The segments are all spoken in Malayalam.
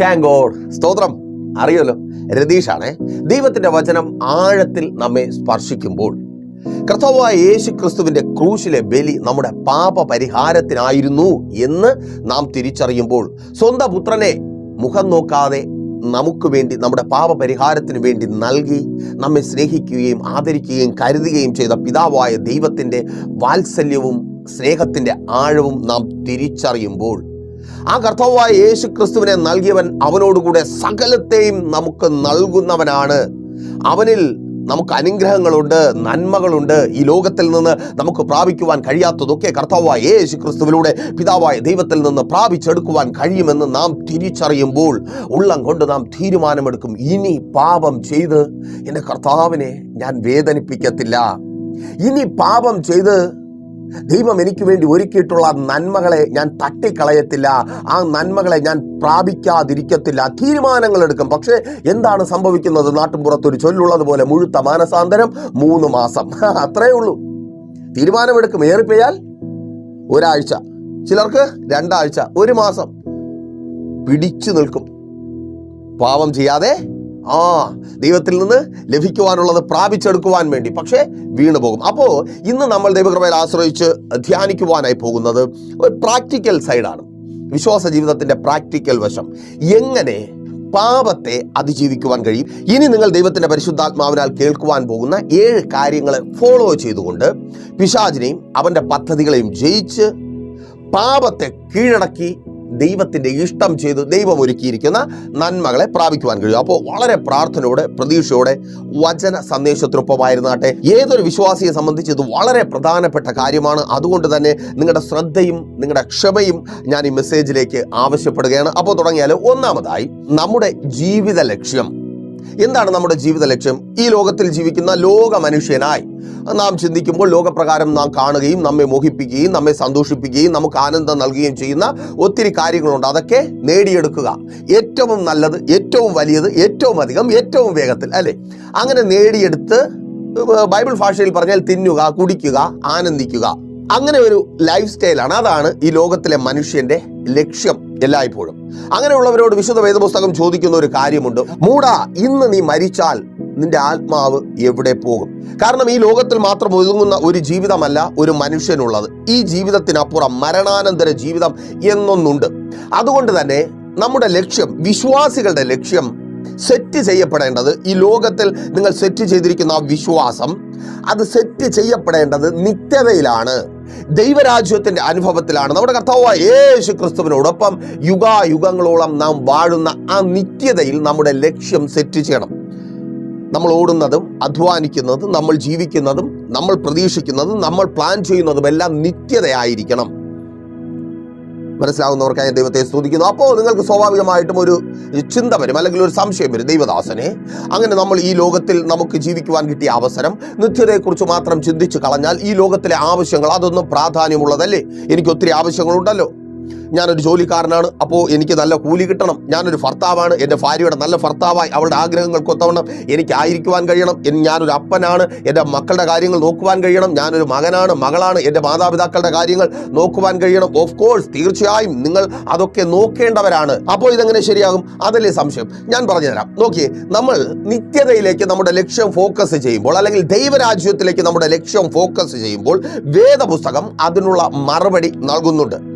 താങ്ക് സ്തോത്രം. അറിയല്ലോ രതീഷാണേ ദൈവത്തിന്റെ വചനം ആഴത്തിൽ നമ്മെ സ്പർശിക്കുമ്പോൾ കർത്താവായ യേശു ക്രിസ്തുവിന്റെ ക്രൂശിലെ ബലി നമ്മുടെ പാപ പരിഹാരത്തിനായിരുന്നു എന്ന് നാം തിരിച്ചറിയുമ്പോൾ സ്വന്തം പുത്രനെ മുഖം നോക്കാതെ നമുക്ക് വേണ്ടി നമ്മുടെ പാപ പരിഹാരത്തിന് വേണ്ടി നൽകി നമ്മെ സ്നേഹിക്കുകയും ആദരിക്കുകയും കരുതുകയും ചെയ്ത പിതാവായ ദൈവത്തിന്റെ വാത്സല്യവും സ്നേഹത്തിന്റെ ആഴവും നാം തിരിച്ചറിയുമ്പോൾ ആ കർത്താവായ യേശു ക്രിസ്തുവിനെ നൽകിയവൻ അവനോടുകൂടെ സകലത്തെയും നമുക്ക് നൽകുന്നവനാണ്. അവനിൽ നമുക്ക് അനുഗ്രഹങ്ങളുണ്ട് നന്മകളുണ്ട്. ഈ ലോകത്തിൽ നിന്ന് നമുക്ക് പ്രാപിക്കുവാൻ കഴിയാത്തതൊക്കെ കർത്താവായ യേശു ക്രിസ്തുവിലൂടെ പിതാവായ ദൈവത്തിൽ നിന്ന് പ്രാപിച്ചെടുക്കുവാൻ കഴിയുമെന്ന് നാം തിരിച്ചറിയുമ്പോൾ ഉള്ളം കൊണ്ട് നാം തീരുമാനമെടുക്കും. ഇനി പാപം ചെയ്ത് എന്റെ കർത്താവിനെ ഞാൻ വേദനിപ്പിക്കത്തില്ല. ഇനി പാപം ചെയ്ത് ദൈവം എനിക്ക് വേണ്ടി ഒരുക്കിയിട്ടുള്ള നന്മകളെ ഞാൻ തട്ടിക്കളയത്തില്ല. ആ നന്മകളെ ഞാൻ പ്രാപിക്കാതിരിക്കത്തില്ല. തീരുമാനങ്ങൾ എടുക്കും. പക്ഷേ എന്താണ് സംഭവിക്കുന്നത്? നാട്ടുമ്പുറത്ത് ഒരു ചൊല്ലുള്ളത് പോലെ മുഴുത്ത മാനസാന്തരം മൂന്ന് മാസം. അത്രേ ഉള്ളൂ. തീരുമാനമെടുക്കും. ഏറിപ്പോയാൽ ഒരാഴ്ച. ചിലർക്ക് രണ്ടാഴ്ച. ഒരു മാസം. പിടിച്ചു നിൽക്കും. പാവം ചെയ്യാതെ ആ ദൈവത്തിൽ നിന്ന് ലഭിക്കുവാനുള്ളത് പ്രാപിച്ചെടുക്കുവാൻ വേണ്ടി. പക്ഷേ വീണു പോകും. അപ്പോൾ ഇന്ന് നമ്മൾ ദൈവകൃപയിൽ ആശ്രയിച്ച് ധ്യാനിക്കുവാനായി പോകുന്നത് ഒരു പ്രാക്ടിക്കൽ സൈഡാണ്. വിശ്വാസ ജീവിതത്തിന്റെ പ്രാക്ടിക്കൽ വശം. എങ്ങനെ പാപത്തെ അതിജീവിക്കുവാൻ കഴിയും? ഇനി നിങ്ങൾ ദൈവത്തിന്റെ പരിശുദ്ധാത്മാവിനാൽ കേൾക്കുവാൻ പോകുന്ന ഏഴ് കാര്യങ്ങൾ ഫോളോ ചെയ്തുകൊണ്ട് പിശാചിനെയും അവന്റെ പദ്ധതികളെയും ജയിച്ച് പാപത്തെ കീഴടക്കി ദൈവത്തിന്റെ ഇഷ്ടം ചെയ്ത് ദൈവം ഒരുക്കിയിരിക്കുന്ന നന്മകളെ പ്രാപിക്കുവാൻ കഴിയും. അപ്പോൾ വളരെ പ്രാർത്ഥനയോടെ പ്രതീക്ഷയോടെ വചന സന്ദേശത്തിനൊപ്പമായിരുന്നാട്ടെ. ഏതൊരു വിശ്വാസിയെ സംബന്ധിച്ച് ഇത് വളരെ പ്രധാനപ്പെട്ട കാര്യമാണ്. അതുകൊണ്ട് തന്നെ നിങ്ങളുടെ ശ്രദ്ധയും നിങ്ങളുടെ ക്ഷമയും ഞാൻ ഈ മെസ്സേജിലേക്ക് ആവശ്യപ്പെടുകയാണ്. അപ്പോൾ തുടങ്ങിയാൽ ഒന്നാമതായി നമ്മുടെ ജീവിത ലക്ഷ്യം. എന്താണ് നമ്മുടെ ജീവിത ലക്ഷ്യം? ഈ ലോകത്തിൽ ജീവിക്കുന്ന ലോക മനുഷ്യനായി. നാം ചിന്തിക്കുമ്പോൾ ലോകപ്രകാരം നാം കാണുകയും നമ്മെ മോഹിപ്പിക്കുകയും നമ്മെ സന്തോഷിപ്പിക്കുകയും നമുക്ക് ആനന്ദം നൽകുകയും ചെയ്യുന്ന ഒത്തിരി കാര്യങ്ങളുണ്ട്. അതൊക്കെ നേടിയെടുക്കുക. ഏറ്റവും നല്ലത് ഏറ്റവും വലിയത് ഏറ്റവും അധികം ഏറ്റവും വേഗത്തിൽ അല്ലെ? അങ്ങനെ നേടിയെടുത്ത് ബൈബിൾ ഭാഷയിൽ പറഞ്ഞാൽ തിന്നുക കുടിക്കുക ആനന്ദിക്കുക. അങ്ങനെ ഒരു ലൈഫ് സ്റ്റൈലാണ്. അതാണ് ഈ ലോകത്തിലെ മനുഷ്യന്റെ ലക്ഷ്യം. എല്ലായ്പ്പോഴും. അങ്ങനെയുള്ളവരോട് വിശുദ്ധ വേദപുസ്തകം ചോദിക്കുന്ന ഒരു കാര്യമുണ്ട്. മൂടാ ഇന്ന് നീ മരിച്ചാൽ നിന്റെ ആത്മാവ് എവിടെ പോകും? കാരണം ഈ ലോകത്തിൽ മാത്രം ഒതുങ്ങുന്ന ഒരു ജീവിതമല്ല ഒരു മനുഷ്യനുള്ളത്. ഈ ജീവിതത്തിനപ്പുറം മരണാനന്തര ജീവിതം എന്നൊന്നുണ്ട്. അതുകൊണ്ട് തന്നെ നമ്മുടെ ലക്ഷ്യം വിശ്വാസികളുടെ ലക്ഷ്യം സെറ്റ് ചെയ്യപ്പെടേണ്ടത് ഈ ലോകത്തിൽ നിങ്ങൾ സെറ്റ് ചെയ്തിരിക്കുന്ന ആ വിശ്വാസം അത് സെറ്റ് ചെയ്യപ്പെടേണ്ടത് നിത്യതയിലാണ്. ദൈവരാജ്യത്തിന്റെ അനുഭവത്തിലാണ് നമ്മുടെ കർത്താവായ യേശു ക്രിസ്തുവിനോടൊപ്പം യുഗായുഗങ്ങളോളം നാം വാഴുന്ന ആ നിത്യതയിൽ നമ്മുടെ ലക്ഷ്യം സെറ്റ് ചെയ്യണം. നമ്മൾ ഓടുന്നതും അധ്വാനിക്കുന്നതും നമ്മൾ ജീവിക്കുന്നതും നമ്മൾ പ്രതീക്ഷിക്കുന്നതും നമ്മൾ പ്ലാൻ ചെയ്യുന്നതും എല്ലാം നിത്യതയായിരിക്കണം. മനസ്സിലാവുന്നവർക്കായി ദൈവത്തെ സ്തുതിക്കുന്നു. അപ്പോൾ നിങ്ങൾക്ക് സ്വാഭാവികമായിട്ടും ഒരു ചിന്ത വരും അല്ലെങ്കിൽ ഒരു സംശയം വരും. ദൈവദാസനെ അങ്ങനെ നമ്മൾ ഈ ലോകത്തിൽ നമുക്ക് ജീവിക്കുവാൻ കിട്ടിയ അവസരം നിത്യതയെക്കുറിച്ച് മാത്രം ചിന്തിച്ചു കളഞ്ഞാൽ ഈ ലോകത്തിലെ ആവശ്യങ്ങൾ അതൊന്നും പ്രാധാന്യമുള്ളതല്ലേ? എനിക്ക് ഒത്തിരി ആവശ്യങ്ങളുണ്ടല്ലോ. ഞാനൊരു ജോലിക്കാരനാണ് അപ്പോൾ എനിക്ക് നല്ല കൂലി കിട്ടണം. ഞാനൊരു ഭർത്താവാണ് എന്റെ ഭാര്യയുടെ നല്ല ഭർത്താവായി അവളുടെ ആഗ്രഹങ്ങൾ കൊത്തവണം എനിക്ക് ആയിരിക്കുവാൻ കഴിയണം. ഞാനൊരു അപ്പനാണ് എന്റെ മക്കളുടെ കാര്യങ്ങൾ നോക്കുവാൻ കഴിയണം. ഞാനൊരു മകനാണ് മകളാണ് എന്റെ മാതാപിതാക്കളുടെ കാര്യങ്ങൾ നോക്കുവാൻ കഴിയണം. ഓഫ് കോഴ്സ് തീർച്ചയായും നിങ്ങൾ അതൊക്കെ നോക്കേണ്ടവരാണ്. അപ്പോൾ ഇതെങ്ങനെ ശരിയാകും? അതല്ലേ സംശയം. ഞാൻ പറഞ്ഞുതരാം. നോക്കിയേ നമ്മൾ നിത്യതയിലേക്ക് നമ്മുടെ ലക്ഷ്യം ഫോക്കസ് ചെയ്യുമ്പോൾ അല്ലെങ്കിൽ ദൈവരാജ്യത്തിലേക്ക് നമ്മുടെ ലക്ഷ്യം ഫോക്കസ് ചെയ്യുമ്പോൾ വേദപുസ്തകം അതിനുള്ള മറുപടി നൽകുന്നുണ്ട്.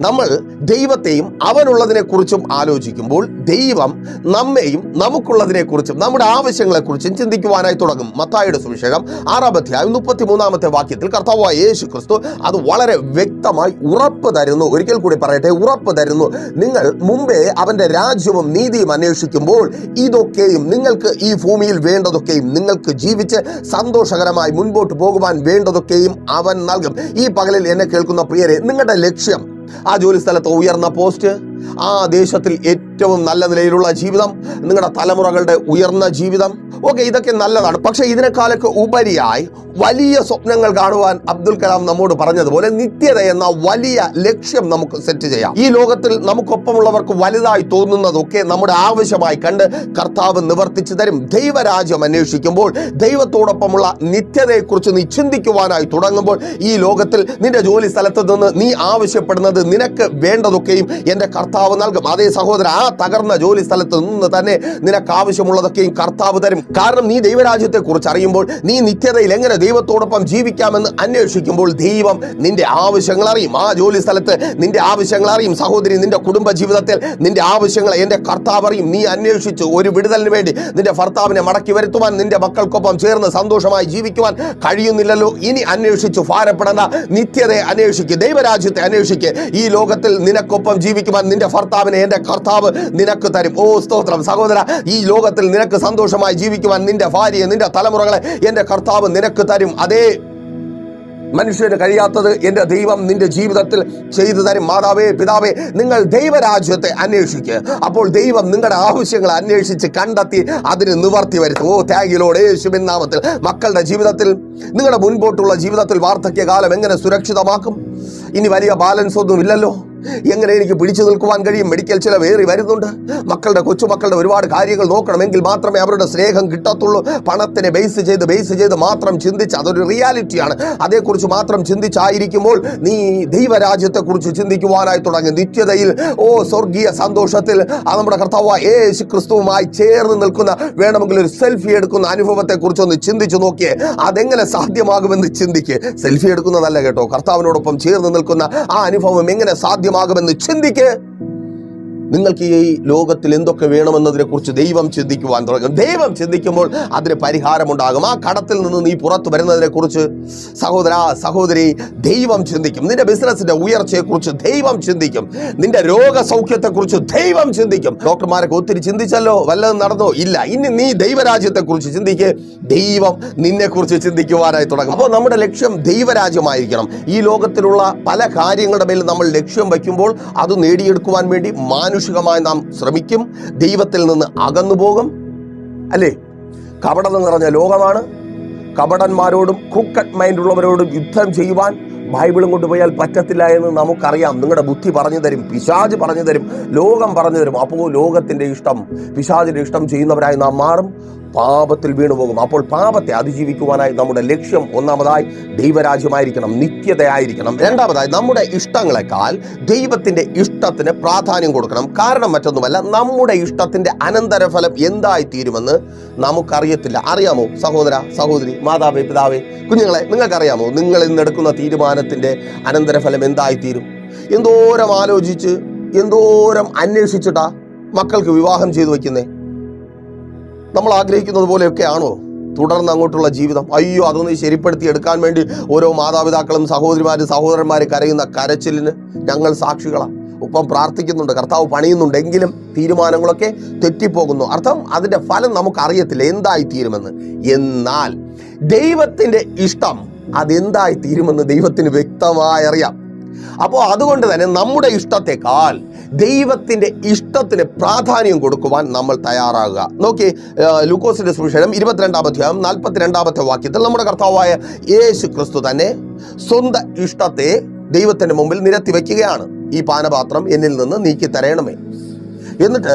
നമ്മൾ ദൈവത്തെയും അവനുള്ളതിനെക്കുറിച്ചും ആലോചിക്കുമ്പോൾ ദൈവം നമ്മെയും നമുക്കുള്ളതിനെക്കുറിച്ചും നമ്മുടെ ആവശ്യങ്ങളെക്കുറിച്ചും ചിന്തിക്കുവാനായി തുടങ്ങും. മത്തായുടെ സുവിശേഷം ആറാം അധ്യായം മുപ്പത്തി മൂന്നാമത്തെ വാക്യത്തിൽ കർത്താവായ യേശു ക്രിസ്തു അത് വളരെ വ്യക്തമായി ഉറപ്പ് തരുന്നു. ഒരിക്കൽ കൂടി പറയട്ടെ ഉറപ്പ് തരുന്നു. നിങ്ങൾ മുമ്പേ അവന്റെ രാജ്യവും നീതിയും അന്വേഷിക്കുമ്പോൾ ഇതൊക്കെയും നിങ്ങൾക്ക് ഈ ഭൂമിയിൽ വേണ്ടതൊക്കെയും നിങ്ങൾക്ക് ജീവിച്ച് സന്തോഷകരമായി മുൻപോട്ട് പോകുവാൻ വേണ്ടതൊക്കെയും അവൻ നൽകും. ഈ പകലിൽ എന്നെ കേൾക്കുന്ന പ്രിയരെ നിങ്ങളുടെ ലക്ഷ്യം ആ ജോലി സ്ഥലത്ത് ഉയർന്ന പോസ്റ്റ് ആ ദേശത്തിൽ ഏറ്റവും നല്ല നിലയിലുള്ള ജീവിതം നിങ്ങളുടെ തലമുറകളുടെ ഉയർന്ന ജീവിതം ഓക്കെ ഇതൊക്കെ നല്ലതാണ്. പക്ഷേ ഇതിനേക്കാളൊക്കെ ഉപരിയായി വലിയ സ്വപ്നങ്ങൾ കാണുവാൻ അബ്ദുൽ കലാം നമ്മോട് പറഞ്ഞതുപോലെ നിത്യത എന്ന വലിയ ലക്ഷ്യം നമുക്ക് സെറ്റ് ചെയ്യാം. ഈ ലോകത്തിൽ നമുക്കൊപ്പമുള്ളവർക്ക് വലുതായി തോന്നുന്നതൊക്കെ നമ്മുടെ ആവശ്യമായി കണ്ട് കർത്താവ് നിവർത്തിച്ചു തരും. ദൈവരാജ്യം അന്വേഷിക്കുമ്പോൾ ദൈവത്തോടൊപ്പമുള്ള നിത്യതയെക്കുറിച്ച് നീ ചിന്തിക്കുവാനായി തുടങ്ങുമ്പോൾ ഈ ലോകത്തിൽ നിന്റെ ജോലി സ്ഥലത്ത് നിന്ന് നീ ആവശ്യപ്പെടുന്നത് നിനക്ക് വേണ്ടതൊക്കെയും എന്റെ കർത്താവ് നൽകും. അതേ സഹോദരൻ ആ തകർന്ന ജോലി സ്ഥലത്ത് നിന്ന് തന്നെ നിനക്ക് ആവശ്യമുള്ളതൊക്കെയും കർത്താവ് തരും. കാരണം നീ ദൈവരാജ്യത്തെ കുറിച്ച് അറിയുമ്പോൾ നീ നിത്യതയിൽ എങ്ങനെ ദൈവത്തോടൊപ്പം ജീവിക്കാമെന്ന് അന്വേഷിക്കുമ്പോൾ ദൈവം നിന്റെ ആവശ്യങ്ങൾ അറിയും. ആ ജോലി സ്ഥലത്ത് നിന്റെ ആവശ്യങ്ങൾ അറിയും. സഹോദരി നിന്റെ കുടുംബ ജീവിതത്തിൽ നിന്റെ ആവശ്യങ്ങൾ എന്റെ കർത്താവ് അറിയും. നീ അന്വേഷിച്ചു ഒരു വിടുതലിന് വേണ്ടി നിന്റെ ഭർത്താവിനെ മടക്കി വരുത്തുവാൻ നിന്റെ മക്കൾക്കൊപ്പം ചേർന്ന് സന്തോഷമായി ജീവിക്കുവാൻ കഴിയുന്നില്ലല്ലോ. ഇനി അന്വേഷിച്ചു ഭാരപ്പെടേണ്ട. നിത്യതയെ അന്വേഷിക്കുക ദൈവരാജ്യത്തെ അന്വേഷിക്കുക ഈ ലോകത്തിൽ നിനക്കൊപ്പം ജീവിക്കുവാൻ നിന്റെ ഭർത്താവിനെ എന്റെ കർത്താവ് നിനക്ക് തരും. ഓ സ്തോത്രം. സഹോദര ഈ ലോകത്തിൽ നിനക്ക് സന്തോഷമായി ജീവിക്കുവാൻ നിന്റെ ഭാര്യയെ നിന്റെ തലമുറകളെ എന്റെ കർത്താവ് നിനക്ക് തരും. അതേ മനുഷ്യന് കഴിയാത്തത് എന്റെ ദൈവം നിന്റെ ജീവിതത്തിൽ ചെയ്തു തരും. മാതാവേ പിതാവേ നിങ്ങൾ ദൈവരാജ്യത്തെ അന്വേഷിക്കുക അപ്പോൾ ദൈവം നിങ്ങളുടെ ആവശ്യങ്ങൾ അന്വേഷിച്ച് കണ്ടെത്തി അതിന് നിവർത്തി വരുത്തും. ഓ ത്യാഗിലോട് യേശുവിൻ നാമത്തിൽ മക്കളുടെ ജീവിതത്തിൽ നിങ്ങളുടെ മുൻപോട്ടുള്ള ജീവിതത്തിൽ വാർദ്ധക്യകാലം എങ്ങനെ സുരക്ഷിതമാക്കും? ഇനി വലിയ ബാലൻസ് ഒന്നും ഇല്ലല്ലോ എങ്ങനെ എനിക്ക് പിടിച്ചു നിൽക്കുവാൻ കഴിയും? മെഡിക്കൽ ചിലവേറി വരുന്നുണ്ട്. മക്കളുടെ കൊച്ചുമക്കളുടെ ഒരുപാട് കാര്യങ്ങൾ നോക്കണമെങ്കിൽ മാത്രമേ അവരുടെ സ്നേഹം കിട്ടത്തുള്ളൂ. പണത്തിനെ ബേസ് ചെയ്ത് ബേസ് ചെയ്ത് മാത്രം ചിന്തിച്ച് അതൊരു റിയാലിറ്റിയാണ് അതേക്കുറിച്ച് മാത്രം ചിന്തിച്ചായിരിക്കുമ്പോൾ നീ ദൈവരാജ്യത്തെക്കുറിച്ച് ചിന്തിക്കുവാനായി തുടങ്ങി. നിത്യതയിൽ ഓ സ്വർഗീയ സന്തോഷത്തിൽ ആ നമ്മുടെ കർത്താവ് യേശു ക്രിസ്തുവുമായി ചേർന്ന് നിൽക്കുന്ന വേണമെങ്കിൽ ഒരു സെൽഫി എടുക്കുന്ന അനുഭവത്തെക്കുറിച്ച് ഒന്ന് ചിന്തിച്ചു നോക്കിയേ. അതെങ്ങനെ സാധ്യമാകുമെന്ന് ചിന്തിക്ക്. സെൽഫി എടുക്കുന്നതല്ല കേട്ടോ. കർത്താവിനോടൊപ്പം ചേർന്ന് നിൽക്കുന്ന ആ അനുഭവം എങ്ങനെ സാധ്യമാകുമെന്ന് ചിന്തിക്ക്. നിങ്ങൾക്ക് ഈ ലോകത്തിൽ എന്തൊക്കെ വേണമെന്നതിനെ കുറിച്ച് ദൈവം ചിന്തിക്കുവാൻ തുടങ്ങും. ദൈവം ചിന്തിക്കുമ്പോൾ അതിന് പരിഹാരമുണ്ടാകും. ആ കടത്തിൽ നിന്ന് നീ പുറത്തു വരുന്നതിനെ കുറിച്ച് സഹോദര സഹോദരി ദൈവം ചിന്തിക്കും. നിന്റെ ബിസിനസിന്റെ ഉയർച്ചയെക്കുറിച്ച് ദൈവം ചിന്തിക്കും. നിന്റെ രോഗസൗഖ്യത്തെക്കുറിച്ച് ദൈവം ചിന്തിക്കും. ഡോക്ടർമാരൊക്കെ ഒത്തിരി ചിന്തിച്ചല്ലോ വല്ലതും നടന്നോ? ഇല്ല. ഇനി നീ ദൈവരാജ്യത്തെക്കുറിച്ച് ചിന്തിക്ക്. ദൈവം നിന്നെക്കുറിച്ച് ചിന്തിക്കുവാനായി തുടങ്ങും. അപ്പോൾ നമ്മുടെ ലക്ഷ്യം ദൈവരാജ്യമായിരിക്കണം. ഈ ലോകത്തിലുള്ള പല കാര്യങ്ങളുടെ മേൽ നമ്മൾ ലക്ഷ്യം വയ്ക്കുമ്പോൾ അത് നേടിയെടുക്കുവാൻ വേണ്ടി മാനുഷികമായി നാം ശ്രമിക്കും. ദൈവത്തിൽ നിന്ന് അകന്നു പോകും അല്ലേ? കപടം നിറഞ്ഞ ലോകമാണ്. കപടന്മാരോടും ക്രൂക്കറ്റ് മൈൻഡ് ഉള്ളവരോടും യുദ്ധം ചെയ്യുവാൻ ബൈബിളും കൊണ്ടുപോയാൽ പറ്റത്തില്ല എന്ന് നമുക്കറിയാം. നിങ്ങളുടെ ബുദ്ധി പറഞ്ഞു തരും പിശാജ് പറഞ്ഞു തരും ലോകം പറഞ്ഞു തരും. അപ്പോൾ ലോകത്തിന്റെ ഇഷ്ടം പിശാജിന്റെ ഇഷ്ടം ചെയ്യുന്നവരായി നാം മാറും. പാപത്തിൽ വീണുപോകും. അപ്പോൾ പാപത്തെ അതിജീവിക്കുവാനായി നമ്മുടെ ലക്ഷ്യം ഒന്നാമതായി ദൈവരാജ്യമായിരിക്കണം നിത്യതയായിരിക്കണം. രണ്ടാമതായി നമ്മുടെ ഇഷ്ടങ്ങളെക്കാൾ ദൈവത്തിന്റെ ഇഷ്ടത്തിന് പ്രാധാന്യം കൊടുക്കണം. കാരണം മറ്റൊന്നുമല്ല നമ്മുടെ ഇഷ്ടത്തിന്റെ അനന്തരഫലം എന്തായി തീരുമെന്ന് നമുക്കറിയത്തില്ല. അറിയാമോ സഹോദര സഹോദരി മാതാവേ പിതാവേ കുഞ്ഞുങ്ങളെ നിങ്ങൾക്കറിയാമോ നിങ്ങൾ ഇന്നെടുക്കുന്ന തീരുമാനത്തിന്റെ അനന്തരഫലം എന്തായി തീരും എന്തോരം ആലോചിച്ച് എന്തോരം അന്വേഷിച്ചിട്ടാ മക്കൾക്ക് വിവാഹം ചെയ്തു വയ്ക്കുന്നേ? നമ്മൾ ആഗ്രഹിക്കുന്നത് പോലെയൊക്കെ ആണോ തുടർന്ന് അങ്ങോട്ടുള്ള ജീവിതം. അയ്യോ അതൊന്ന് ശരിപ്പെടുത്തി എടുക്കാൻ വേണ്ടി ഓരോ മാതാപിതാക്കളും സഹോദരിമാരും സഹോദരന്മാരും കരയുന്ന കരച്ചിലിന് ഞങ്ങൾ സാക്ഷികളാണ് ഒപ്പം പ്രാർത്ഥിക്കുന്നുണ്ട് കർത്താവ് പണിയുന്നുണ്ടെങ്കിലും തീരുമാനങ്ങളൊക്കെ തെറ്റിപ്പോകുന്നു. അർത്ഥം അതിന്റെ ഫലം നമുക്ക് അറിയത്തില്ല എന്തായി തീരുമെന്ന് എന്നാൽ ദൈവത്തിന്റെ ഇഷ്ടം അതെന്തായി തീരുമെന്ന് ദൈവത്തിന് വ്യക്തമായി അറിയാം അപ്പോൾ അതുകൊണ്ട് തന്നെ നമ്മുടെ ഇഷ്ടത്തെക്കാൾ ദൈവത്തിന്റെ ഇഷ്ടത്തിന് പ്രാധാന്യം കൊടുക്കുവാൻ നമ്മൾ തയ്യാറാകുക. നോക്കി ലൂക്കോസിന്റെ സുവിശേഷം ഇരുപത്തിരണ്ടാം അധ്യായം നാൽപ്പത്തിരണ്ടാമത്തെ വാക്യത്തിൽ നമ്മുടെ കർത്താവായ യേശു ക്രിസ്തു തന്നെ സ്വന്തം ഇഷ്ടത്തെ ദൈവത്തിന്റെ മുമ്പിൽ നിരത്തി വയ്ക്കുകയാണ്. ഈ പാനപാത്രം എന്നിൽ നിന്ന് നീക്കി തരയണമേ എന്നിട്ട്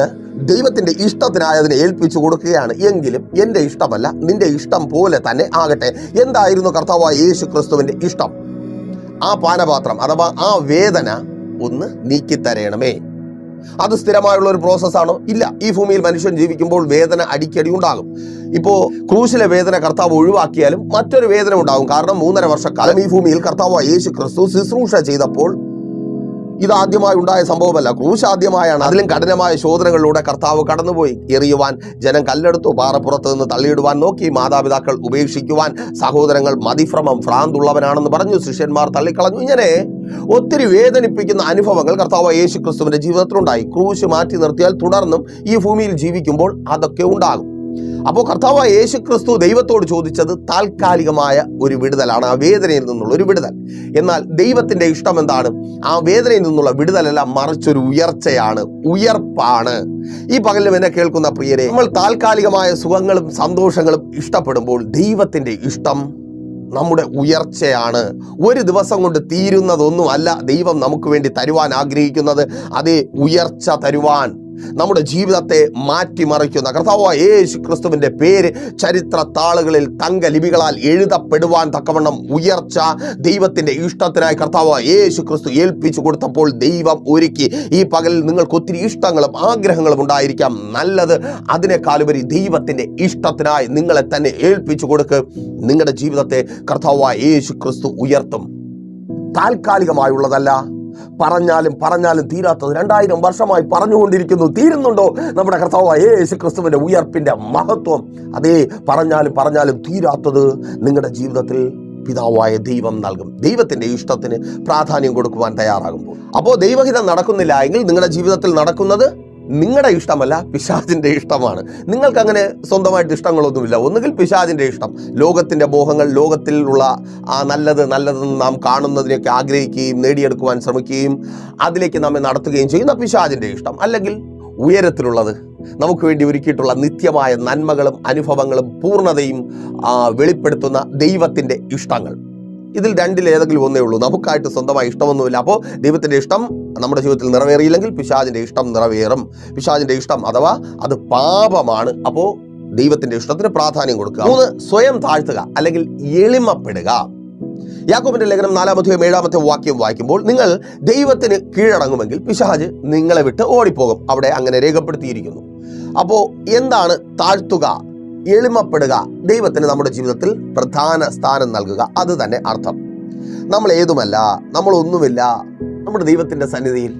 ദൈവത്തിന്റെ ഇഷ്ടത്തിനായി അതിനെ ഏൽപ്പിച്ചു കൊടുക്കുകയാണ്. എങ്കിലും എന്റെ ഇഷ്ടമല്ല നിന്റെ ഇഷ്ടം പോലെ തന്നെ ആകട്ടെ. എന്തായിരുന്നു കർത്താവായ യേശു ക്രിസ്തുവിന്റെ ഇഷ്ടം? ആ പാനപാത്രം അഥവാ ആ വേദന ഒന്ന് നീക്കിത്തരയണമേ. അത് സ്ഥിരമായുള്ള ഒരു പ്രോസസ്സാണോ ഇല്ല. ഈ ഭൂമിയിൽ മനുഷ്യൻ ജീവിക്കുമ്പോൾ വേദന അടിക്കടി ഉണ്ടാകും. ഇപ്പോ ക്രൂശിലെ വേദന കർത്താവ് ഒഴിവാക്കിയാലും മറ്റൊരു വേദന ഉണ്ടാകും. കാരണം മൂന്നര വർഷക്കാലം ഈ ഭൂമിയിൽ കർത്താവ് യേശു ക്രിസ്തു ശുശ്രൂഷ ചെയ്തപ്പോൾ ഇതാദ്യമായി ഉണ്ടായ സംഭവമല്ല. ക്രൂശ് ആദ്യമായാണ് അതിലും കഠിനമായ ശോധനകളിലൂടെ കർത്താവ് കടന്നുപോയി. എറിയുവാൻ ജനം കല്ലെടുത്തു. പാറപ്പുറത്ത് നിന്ന് തള്ളിയിടുവാൻ നോക്കി. മാതാപിതാക്കൾ ഉപേക്ഷിക്കുവാൻ സഹോദരങ്ങൾ മതിഭ്രമം ഭ്രാന്തുള്ളവനാണെന്ന് പറഞ്ഞു. ശിഷ്യന്മാർ തള്ളിക്കളഞ്ഞു. ഇങ്ങനെ ഒത്തിരി വേദനിപ്പിക്കുന്ന അനുഭവങ്ങൾ കർത്താവ് യേശു ക്രിസ്തുവിന്റെ ജീവിതത്തിലുണ്ടായി. ക്രൂശ് മാറ്റി നിർത്തിയാൽ തുടർന്നും ഈ ഭൂമിയിൽ ജീവിക്കുമ്പോൾ അതൊക്കെ ഉണ്ടാകും. അപ്പോൾ കർത്താവ് യേശു ക്രിസ്തു ദൈവത്തോട് ചോദിച്ചത് താൽക്കാലികമായ ഒരു വിടുതലാണ് ആ വേദനയിൽ നിന്നുള്ള ഒരു വിടുതൽ. എന്നാൽ ദൈവത്തിന്റെ ഇഷ്ടം എന്താണ്? ആ വേദനയിൽ നിന്നുള്ള വിടുതലല്ല മറിച്ചൊരു ഉയർച്ചയാണ് ഉയർപ്പാണ്. ഈ പകലും എന്നെ കേൾക്കുന്ന പ്രിയരെ നമ്മൾ താൽക്കാലികമായ സുഖങ്ങളും സന്തോഷങ്ങളും ഇഷ്ടപ്പെടുമ്പോൾ ദൈവത്തിന്റെ ഇഷ്ടം നമ്മുടെ ഉയർച്ചയാണ്. ഒരു ദിവസം കൊണ്ട് തീരുന്നതൊന്നുമല്ല ദൈവം നമുക്ക് വേണ്ടി തരുവാൻ ആഗ്രഹിക്കുന്നത് അതേ ഉയർച്ച തരുവാൻ. നമ്മുടെ ജീവിതത്തെ മാറ്റിമറിക്കുന്ന കർത്താവ് യേശു ക്രിസ്തുവിന്റെ പേര് ചരിത്ര താളുകളിൽ തങ്ക ലിപികളാൽ എഴുതപ്പെടുവാൻ തക്കവണ്ണം ഉയർച്ച ദൈവത്തിന്റെ ഇഷ്ടത്തിനായി കർത്താവ് യേശു ക്രിസ്തു ഏൽപ്പിച്ചു കൊടുത്തപ്പോൾ ദൈവം ഒരുക്കി. ഈ പകലിൽ നിങ്ങൾക്ക് ഒത്തിരി ഇഷ്ടങ്ങളും ആഗ്രഹങ്ങളും ഉണ്ടായിരിക്കാം. നല്ലത് അതിനേക്കാളുപരി ദൈവത്തിന്റെ ഇഷ്ടത്തിനായി നിങ്ങളെ തന്നെ ഏൽപ്പിച്ചു കൊടുക്ക്. നിങ്ങളുടെ ജീവിതത്തെ കർത്താവ് യേശു ക്രിസ്തു ഉയർത്തും. താൽക്കാലികമായുള്ളതല്ല പറഞ്ഞാലും പറഞ്ഞാലും തീരാത്തത്. രണ്ടായിരം വർഷമായി പറഞ്ഞുകൊണ്ടിരിക്കുന്നു. തീരുന്നുണ്ടോ? നമ്മുടെ കർത്താവായ യേശു ക്രിസ്തുവിന്റെ ഉയർപ്പിന്റെ മഹത്വം. അതേ പറഞ്ഞാലും പറഞ്ഞാലും തീരാത്തത് നിങ്ങളുടെ ജീവിതത്തിൽ പിതാവായ ദൈവം നൽകും. ദൈവത്തിന്റെ ഇഷ്ടത്തിന് പ്രാധാന്യം കൊടുക്കുവാൻ തയ്യാറാകുമ്പോൾ. അപ്പോൾ ദൈവഹിതം നടക്കുന്നില്ല എങ്കിൽ നിങ്ങളുടെ ജീവിതത്തിൽ നടക്കുന്നത് നിങ്ങളുടെ ഇഷ്ടമല്ല പിശാചിന്റെ ഇഷ്ടമാണ്. നിങ്ങൾക്ക് അങ്ങനെ സ്വന്തമായിട്ട് ഇഷ്ടങ്ങളൊന്നുമില്ല. ഒന്നുകിൽ പിശാചിന്റെ ഇഷ്ടം. ലോകത്തിന്റെ മോഹങ്ങൾ ലോകത്തിലുള്ള ആ നല്ലത് നല്ലതെന്ന് നാം കാണുന്നതിനൊക്കെ ആഗ്രഹിക്കുകയും നേടിയെടുക്കുവാൻ ശ്രമിക്കുകയും അതിലേക്ക് നമ്മെ നടത്തുകയും ചെയ്യുന്ന പിശാചിന്റെ ഇഷ്ടം. അല്ലെങ്കിൽ ഉയരത്തിലുള്ളത്. നമുക്ക് വേണ്ടി ഒരുക്കിയിട്ടുള്ള നിത്യമായ നന്മകളും അനുഭവങ്ങളും പൂർണതയും വെളിപ്പെടുത്തുന്ന ദൈവത്തിന്റെ ഇഷ്ടങ്ങൾ. ഇതിൽ രണ്ടിൽ ഏതെങ്കിലും ഒന്നേ ഉള്ളൂ. നമുക്കായിട്ട് സ്വന്തമായി ഇഷ്ടമൊന്നുമില്ല. അപ്പോൾ ദൈവത്തിന്റെ ഇഷ്ടം നമ്മുടെ ജീവിതത്തിൽ നിറവേറിയില്ലെങ്കിൽ പിശാചിന്റെ ഇഷ്ടം നിറവേറും. പിശാചിന്റെ ഇഷ്ടം അഥവാ അത് പാപമാണ്. അപ്പോൾ ദൈവത്തിന്റെ ഇഷ്ടത്തിന് പ്രാധാന്യം കൊടുക്കുക. മൂന്ന് സ്വയം താഴ്ത്തുക അല്ലെങ്കിൽ എളിമപ്പെടുക. യാക്കോബിന്റെ ലേഖനം നാലാമത്തെയും ഏഴാമത്തെ വാക്യം വായിക്കുമ്പോൾ നിങ്ങൾ ദൈവത്തിന് കീഴടങ്ങുമെങ്കിൽ പിശാജ് നിങ്ങളെ വിട്ട് ഓടിപ്പോകും. അവിടെ അങ്ങനെ രേഖപ്പെടുത്തിയിരിക്കുന്നു. അപ്പോൾ എന്താണ് താഴ്ത്തുക? എളിമപ്പെടുക. ദൈവത്തിന് നമ്മുടെ ജീവിതത്തിൽ പ്രധാന സ്ഥാനം നൽകുക. അത് തന്നെ അർത്ഥം. നമ്മൾ ഏതുമല്ല നമ്മൾ ഒന്നുമില്ല നമ്മുടെ ദൈവത്തിന്റെ സന്നിധിയിൽ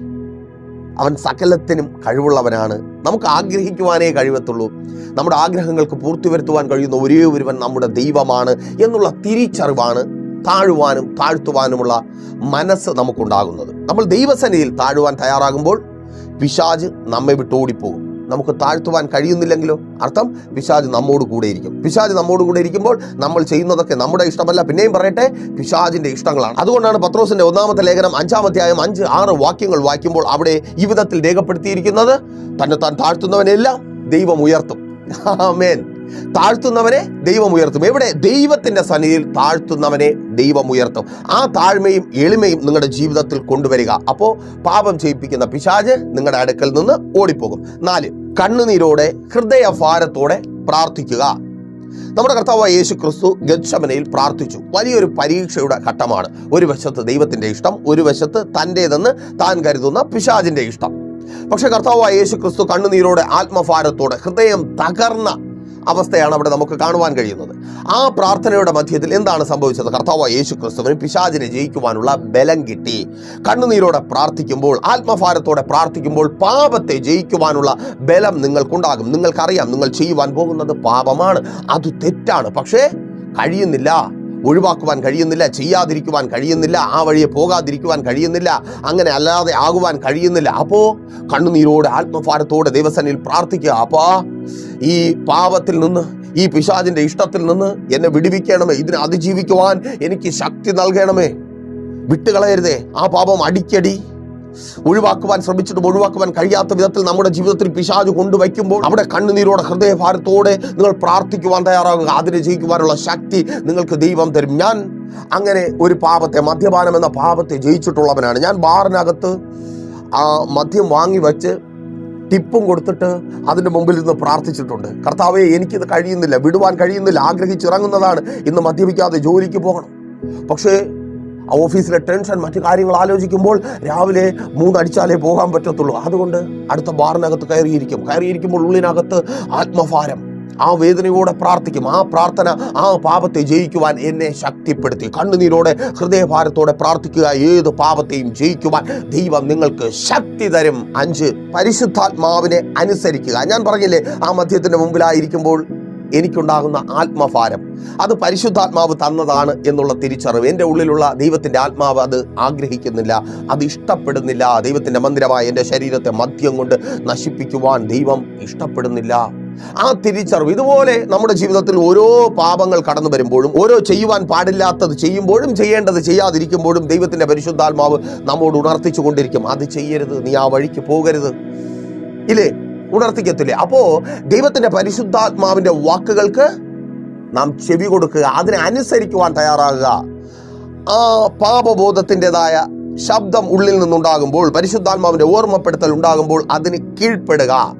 അവൻ സകലത്തിനും കഴിവുള്ളവനാണ്. നമുക്ക് ആഗ്രഹിക്കുവാനേ കഴിവത്തുള്ളൂ നമ്മുടെ ആഗ്രഹങ്ങൾക്ക് പൂർത്തി വരുത്തുവാൻ കഴിയുന്ന ഒരേ ഒരുവൻ നമ്മുടെ ദൈവമാണ് എന്നുള്ള തിരിച്ചറിവാണ് താഴുവാനും താഴ്ത്തുവാനുമുള്ള മനസ്സ് നമുക്കുണ്ടാകുന്നത്. നമ്മൾ ദൈവസന്നിധിയിൽ താഴുവാൻ തയ്യാറാകുമ്പോൾ പിശാജ് നമ്മെ വിട്ട് ഓടിപ്പോകും നമുക്ക് താഴ്ത്തുവാൻ കഴിയുന്നില്ലെങ്കിലോ? അർത്ഥം പിശാജ് നമ്മോട് കൂടെ ഇരിക്കും. പിശാജ് നമ്മോട് കൂടെ ഇരിക്കുമ്പോൾ നമ്മൾ ചെയ്യുന്നതൊക്കെ നമ്മുടെ ഇഷ്ടമല്ല. പിന്നെയും പറയട്ടെ പിശാജിന്റെ ഇഷ്ടങ്ങളാണ്. അതുകൊണ്ടാണ് പത്രോസിന്റെ ഒന്നാമത്തെ ലേഖനം അഞ്ചാമത്തെയായും അഞ്ച് ആറ് വാക്യങ്ങൾ വായിക്കുമ്പോൾ അവിടെ ഈ വിധത്തിൽ രേഖപ്പെടുത്തിയിരിക്കുന്നത് തന്നെ താൻ താഴ്ത്തുന്നവനെല്ലാം ദൈവം ഉയർത്തും. ആമേൻ. താഴ്ത്തുന്നവനെ ദൈവം ഉയർത്തും. എവിടെ? ദൈവത്തിന്റെ സന്നിധിയിൽ താഴ്ത്തുന്നവനെ ദൈവം ഉയർത്തും. ആ താഴ്മയും എളിമയും നിങ്ങളുടെ ജീവിതത്തിൽ കൊണ്ടുവരിക. അപ്പോൾ പാപം ചെയ്യിപ്പിക്കുന്ന പിശാജ് നിങ്ങളുടെ അടുക്കൽ നിന്ന് ഓടിപ്പോകും. നാല് കണ്ണുനീരോടെ ഹൃദയഭാരത്തോടെ പ്രാർത്ഥിക്കുക. നമ്മുടെ കർത്താവ് യേശു ക്രിസ്തു ഗച്ഛമനയിൽ പ്രാർത്ഥിച്ചു. വലിയൊരു പരീക്ഷയുടെ ഘട്ടമാണ്. ഒരു വശത്ത് ദൈവത്തിന്റെ ഇഷ്ടം ഒരു വശത്ത് തന്റേതെന്ന് താൻ കരുതുന്ന പിശാജിന്റെ ഇഷ്ടം. പക്ഷെ കർത്താവ് യേശു ക്രിസ്തു കണ്ണുനീരോടെ ആത്മഭാരത്തോടെ ഹൃദയം തകർന്ന അവസ്ഥയാണ് അവിടെ നമുക്ക് കാണുവാൻ കഴിയുന്നത്. ആ പ്രാർത്ഥനയുടെ മധ്യത്തിൽ എന്താണ് സംഭവിച്ചത്? കർത്താവ് യേശു ക്രിസ്തുവിന് പിശാചിനെ ജയിക്കുവാനുള്ള ബലം കിട്ടി. കണ്ണുനീരോടെ പ്രാർത്ഥിക്കുമ്പോൾ ആത്മഭാരത്തോടെ പ്രാർത്ഥിക്കുമ്പോൾ പാപത്തെ ജയിക്കുവാനുള്ള ബലം നിങ്ങൾക്കുണ്ടാകും. നിങ്ങൾക്കറിയാം നിങ്ങൾ ചെയ്യുവാൻ പോകുന്നത് പാപമാണ്. അത് തെറ്റാണ്. പക്ഷേ കഴിയുന്നില്ല. ഒഴിവാക്കുവാൻ കഴിയുന്നില്ല ചെയ്യാതിരിക്കുവാൻ കഴിയുന്നില്ല ആ വഴിയെ പോകാതിരിക്കുവാൻ കഴിയുന്നില്ല അങ്ങനെ അല്ലാതെ ആകുവാൻ കഴിയുന്നില്ല. അപ്പോൾ കണ്ണുനീരോട് ആത്മഭാരത്തോടെ ദൈവസനിൽ പ്രാർത്ഥിക്കുക. അപ്പാ ഈ പാപത്തിൽ നിന്ന് ഈ പിശാചിന്റെ ഇഷ്ടത്തിൽ നിന്ന് എന്നെ വിടിവിക്കണമേ. ഇതിനെ അതിജീവിക്കുവാൻ എനിക്ക് ശക്തി നൽകണമേ. വിട്ടുകളയരുതേ. ആ പാപം അടിക്കടി ഒഴിവാക്കുവാൻ ശ്രമിച്ചിട്ടും ഒഴിവാക്കുവാൻ കഴിയാത്ത വിധത്തിൽ നമ്മുടെ ജീവിതത്തിൽ പിശാജ് കൊണ്ടുവയ്ക്കുമ്പോൾ അവിടെ കണ്ണുനീരോടെ ഹൃദയഭാരത്തോടെ നിങ്ങൾ പ്രാർത്ഥിക്കുവാൻ തയ്യാറാകുക. അതിനെ ജയിക്കുവാനുള്ള ശക്തി നിങ്ങൾക്ക് ദൈവം തരും. ഞാൻ അങ്ങനെ ഒരു പാപത്തെ മദ്യപാനം എന്ന പാപത്തെ ജയിച്ചിട്ടുള്ളവനാണ്. ഞാൻ ബാറിനകത്ത് ആ മദ്യം വാങ്ങി വെച്ച് ടിപ്പും കൊടുത്തിട്ട് അതിന്റെ മുമ്പിൽ നിന്ന് പ്രാർത്ഥിച്ചിട്ടുണ്ട്. കർത്താവെ എനിക്കിത് കഴിയുന്നില്ല. വിടുവാൻ കഴിയുന്നില്ല. ആഗ്രഹിച്ചിറങ്ങുന്നതാണ്. ഇന്ന് മദ്യപിക്കാതെ ജോലിക്ക് പോകണം. പക്ഷേ ഓഫീസിലെ ടെൻഷൻ മറ്റു കാര്യങ്ങൾ ആലോചിക്കുമ്പോൾ രാവിലെ മൂന്നടിച്ചാലേ പോകാൻ പറ്റത്തുള്ളൂ. അതുകൊണ്ട് അടുത്ത ബാറിനകത്ത് കയറിയിരിക്കും. കയറിയിരിക്കുമ്പോൾ ഉള്ളിനകത്ത് ആത്മഭാരം. ആ വേദനയോടെ പ്രാർത്ഥിക്കും. ആ പ്രാർത്ഥന ആ പാപത്തെ ജയിക്കുവാൻ എന്നെ ശക്തിപ്പെടുത്തി. കണ്ണുനീരോടെ ഹൃദയഭാരത്തോടെ പ്രാർത്ഥിക്കുക. ഏത് പാപത്തെയും ജയിക്കുവാൻ ദൈവം നിങ്ങൾക്ക് ശക്തി തരും. അഞ്ച് പരിശുദ്ധാത്മാവിനെ അനുസരിക്കുക. ഞാൻ പറഞ്ഞില്ലേ ആ മദ്യത്തിന്റെ മുമ്പിലായിരിക്കുമ്പോൾ എനിക്കുണ്ടാകുന്ന ആത്മഭാരം. അത് പരിശുദ്ധാത്മാവ് തന്നതാണ് എന്നുള്ള തിരിച്ചറിവ്. എന്റെ ഉള്ളിലുള്ള ദൈവത്തിന്റെ ആത്മാവ് അത് ആഗ്രഹിക്കുന്നില്ല. അത് ഇഷ്ടപ്പെടുന്നില്ല. ദൈവത്തിന്റെ മന്ദിരമായ എന്റെ ശരീരത്തെ മദ്യം കൊണ്ട് നശിപ്പിക്കുവാൻ ദൈവം ഇഷ്ടപ്പെടുന്നില്ല. ആ തിരിച്ചറിവ് ഇതുപോലെ നമ്മുടെ ജീവിതത്തിൽ ഓരോ പാപങ്ങൾ കടന്നു വരുമ്പോഴും ഓരോ ചെയ്യുവാൻ പാടില്ലാത്തത് ചെയ്യുമ്പോഴും ചെയ്യേണ്ടത് ചെയ്യാതിരിക്കുമ്പോഴും ദൈവത്തിന്റെ പരിശുദ്ധാത്മാവ് നമ്മോട് ഉണർത്തിച്ചു കൊണ്ടിരിക്കും അത് ചെയ്യരുത്. നീ ആ വഴിക്ക് പോകരുത്. ഇല്ലേ? ഉണർത്തിക്കത്തില്ലേ? അപ്പോ ദൈവത്തിന്റെ പരിശുദ്ധാത്മാവിന്റെ വാക്കുകൾക്ക് നാം ചെവി കൊടുക്കുക അതിനെ അനുസരിക്കുവാൻ തയ്യാറാകുക. ആ പാപബോധത്തിന്റെതായ ശബ്ദം ഉള്ളിൽ നിന്നുണ്ടാകുമ്പോൾ പരിശുദ്ധാത്മാവിന്റെ ഓർമ്മപ്പെടുത്തൽ ഉണ്ടാകുമ്പോൾ അതിന് കീഴ്പ്പെടുക.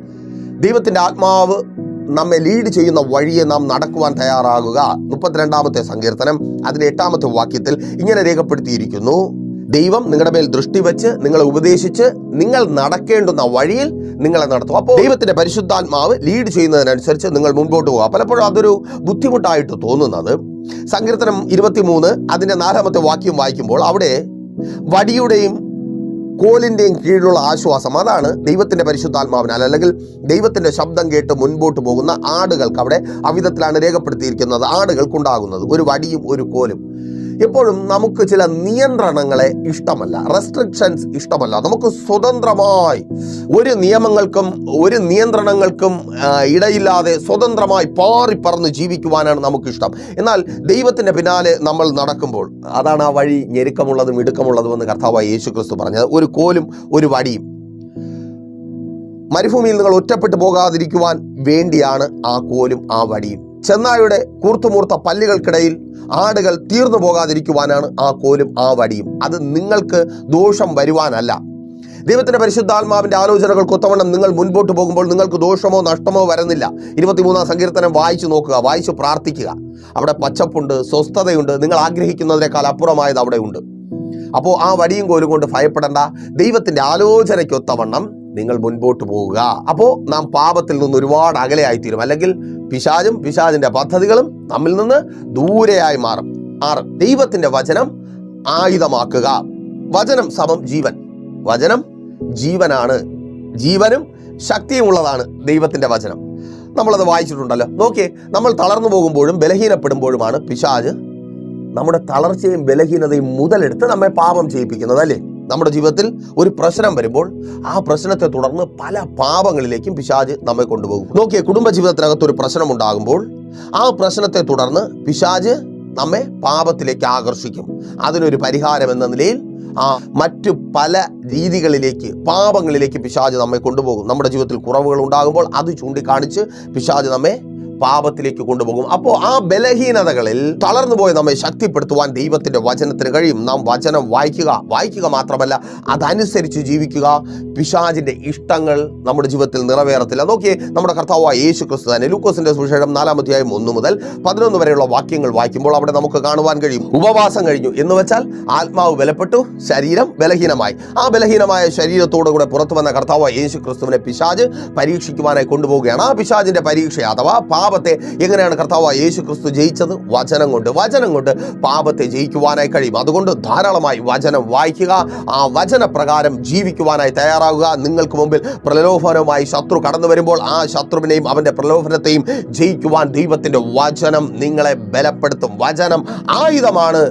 ദൈവത്തിന്റെ ആത്മാവ് നമ്മെ ലീഡ് ചെയ്യുന്ന വഴിയെ നാം നടക്കുവാൻ തയ്യാറാകുക. മുപ്പത്തിരണ്ടാമത്തെ സങ്കീർത്തനം അതിന്റെ എട്ടാമത്തെ വാക്യത്തിൽ ഇങ്ങനെ രേഖപ്പെടുത്തിയിരിക്കുന്നു. ദൈവം നിങ്ങളുടെ മേൽ ദൃഷ്ടി വെച്ച് നിങ്ങളെ ഉപദേശിച്ച് നിങ്ങൾ നടക്കേണ്ടുന്ന വഴിയിൽ നിങ്ങളെ നടത്തും. അപ്പോൾ ദൈവത്തിന്റെ പരിശുദ്ധാത്മാവ് ലീഡ് ചെയ്യുന്നതിനനുസരിച്ച് നിങ്ങൾ മുൻപോട്ട് പോകുക പലപ്പോഴും അതൊരു ബുദ്ധിമുട്ടായിട്ട് തോന്നുന്നത്. സങ്കീർത്തനം ഇരുപത്തിമൂന്ന് അതിന്റെ നാലാമത്തെ വാക്യം വായിക്കുമ്പോൾ അവിടെ വടിയുടെയും കോലിന്റെയും കീഴിലുള്ള ആശ്വാസം അതാണ് ദൈവത്തിന്റെ പരിശുദ്ധാത്മാവിനാൽ അല്ലെങ്കിൽ ദൈവത്തിന്റെ ശബ്ദം കേട്ട് മുൻപോട്ട് പോകുന്ന ആടുകൾക്ക് അവിടെ അവിധത്തിലാണ് രേഖപ്പെടുത്തിയിരിക്കുന്നത്. ആടുകൾക്കുണ്ടാകുന്നത്. ഒരു വടിയും ഒരു കോലും. എപ്പോഴും നമുക്ക് ചില നിയന്ത്രണങ്ങളെ ഇഷ്ടമല്ല റെസ്ട്രിക്ഷൻസ് ഇഷ്ടമല്ല. നമുക്ക് സ്വതന്ത്രമായി ഒരു നിയമങ്ങൾക്കും ഒരു നിയന്ത്രണങ്ങൾക്കും ഇടയില്ലാതെ സ്വതന്ത്രമായി പാറി പറന്ന് ജീവിക്കുവാനാണ് നമുക്കിഷ്ടം. എന്നാൽ ദൈവത്തിന്റെ പിന്നാലെ നമ്മൾ നടക്കുമ്പോൾ അതാണ് ആ വഴി ഞെരുക്കമുള്ളതും ഇടുക്കമുള്ളതും എന്ന് കർത്താവായ യേശു ക്രിസ്തു പറഞ്ഞത്. ഒരു കോലും ഒരു വടിയും. മരുഭൂമിയിൽ നിങ്ങൾ ഒറ്റപ്പെട്ടു പോകാതിരിക്കുവാൻ വേണ്ടിയാണ് ആ കോലും ആ വടിയും. ചെന്നായുടെ കൂർത്തുമൂർത്ത പല്ലുകൾക്കിടയിൽ ആടുകൾ തീർന്നു പോകാതിരിക്കുവാനാണ് ആ കോലും ആ വടിയും. അത് നിങ്ങൾക്ക് ദോഷം വരുവാനല്ല. ദൈവത്തിന്റെ പരിശുദ്ധാത്മാവിന്റെ ആലോചനകൾ ഒത്തവണ്ണം നിങ്ങൾ മുൻപോട്ട് പോകുമ്പോൾ നിങ്ങൾക്ക് ദോഷമോ നഷ്ടമോ വരുന്നില്ല. ഇരുപത്തിമൂന്നാം സങ്കീർത്തനം വായിച്ചു നോക്കുക വായിച്ചു പ്രാർത്ഥിക്കുക. അവിടെ പച്ചപ്പുണ്ട് സ്വസ്ഥതയുണ്ട് നിങ്ങൾ ആഗ്രഹിക്കുന്നതിനേക്കാൾ അപ്പുറമായത് അവിടെ ഉണ്ട് അപ്പോൾ ആ വടിയും കോലും കൊണ്ട് ഭയപ്പെടേണ്ട. ദൈവത്തിന്റെ ആലോചനയ്ക്കൊത്തവണ്ണം നിങ്ങൾ മുൻപോട്ട് പോവുക. അപ്പോൾ നാം പാപത്തിൽ നിന്ന് ഒരുപാട് അകലെയായിത്തീരും. അല്ലെങ്കിൽ പിശാചും പിശാചിന്റെ പദ്ധതികളും നമ്മിൽ നിന്ന് ദൂരെയായി മാറും. ആറ് ദൈവത്തിന്റെ വചനം ആയുധമാക്കുക. വചനം സമം ജീവൻ. വചനം ജീവനാണ്. ജീവനും ശക്തിയും ഉള്ളതാണ് ദൈവത്തിന്റെ വചനം. നമ്മളത് വായിച്ചിട്ടുണ്ടല്ലോ. നോക്കിയേ നമ്മൾ തളർന്നു പോകുമ്പോഴും ബലഹീനപ്പെടുമ്പോഴുമാണ് പിശാജ് നമ്മുടെ തളർച്ചയും ബലഹീനതയും മുതലെടുത്ത് നമ്മെ പാപം ചെയ്യിപ്പിക്കുന്നത് അല്ലേ നമ്മുടെ ജീവിതത്തിൽ ഒരു പ്രശ്നം വരുമ്പോൾ ആ പ്രശ്നത്തെ തുടർന്ന് പല പാപങ്ങളിലേക്കും പിശാജ് നമ്മെ കൊണ്ടുപോകും. നോക്കിയേ കുടുംബ ജീവിതത്തിനകത്ത് ഒരു പ്രശ്നം ഉണ്ടാകുമ്പോൾ ആ പ്രശ്നത്തെ തുടർന്ന് പിശാജ് നമ്മെ പാപത്തിലേക്ക് ആകർഷിക്കും. അതിനൊരു പരിഹാരം എന്ന നിലയിൽ ആ മറ്റു പല രീതികളിലേക്ക് പാപങ്ങളിലേക്ക് പിശാജ് നമ്മെ കൊണ്ടുപോകും. നമ്മുടെ ജീവിതത്തിൽ കുറവുകൾ ഉണ്ടാകുമ്പോൾ അത് ചൂണ്ടിക്കാണിച്ച് പിശാജ് നമ്മെ പാപത്തിലേക്ക് കൊണ്ടുപോകും. അപ്പോൾ ആ ബലഹീനതകളിൽ തളർന്നു പോയി നമ്മെ ശക്തിപ്പെടുത്തുവാൻ ദൈവത്തിന്റെ വചനത്തിന് കഴിയും. നാം വചനം വായിക്കുക. വായിക്കുക മാത്രമല്ല അതനുസരിച്ച് ജീവിക്കുക. പിശാജിന്റെ ഇഷ്ടങ്ങൾ നമ്മുടെ ജീവിതത്തിൽ നിറവേറത്തില്ല. നോക്കിയേ നമ്മുടെ കർത്താവായ യേശു ക്രിസ്തു തന്നെ ലൂക്കോസിന്റെ സുവിശേഷം നാലാമധ്യായം ഒന്ന് മുതൽ പതിനൊന്ന് വരെയുള്ള വാക്യങ്ങൾ വായിക്കുമ്പോൾ അവിടെ നമുക്ക് കാണുവാൻ കഴിയും. ഉപവാസം കഴിഞ്ഞു. എന്ന് വെച്ചാൽ ആത്മാവ് ബലപ്പെട്ടു ശരീരം ബലഹീനമായി. ആ ബലഹീനമായ ശരീരത്തോടു കൂടെ പുറത്തു വന്ന കർത്താവായ യേശു ക്രിസ്തുവിനെ പിശാജ് പരീക്ഷിക്കുവാനായി കൊണ്ടുപോവുകയാണ്. ആ പിശാജിന്റെ പരീക്ഷ അഥവാ പാപത്തെ എങ്ങനെയാണ് കർത്താവായ യേശു ക്രിസ്തു ജയിച്ചത്? വചനം കൊണ്ട്. വചനം കൊണ്ട് പാപത്തെ ജയിക്കുവാനായി കഴിയും. അതുകൊണ്ട് ധാരാളമായി വചനം വായിക്കുക. ആ വചനപ്രകാരം ജീവിക്കുവാനായി തയ്യാറാകുക നിങ്ങൾക്ക് മുമ്പിൽ പ്രലോഭനവുമായി ശത്രു കടന്നു വരുമ്പോൾ ആ ശത്രുവിനെയും അവന്റെ പ്രലോഭനത്തെയും ജയിക്കുവാൻ ദൈവത്തിന്റെ വചനം നിങ്ങളെ ബലപ്പെടുത്തും. വചനം ആയുധമാണ്.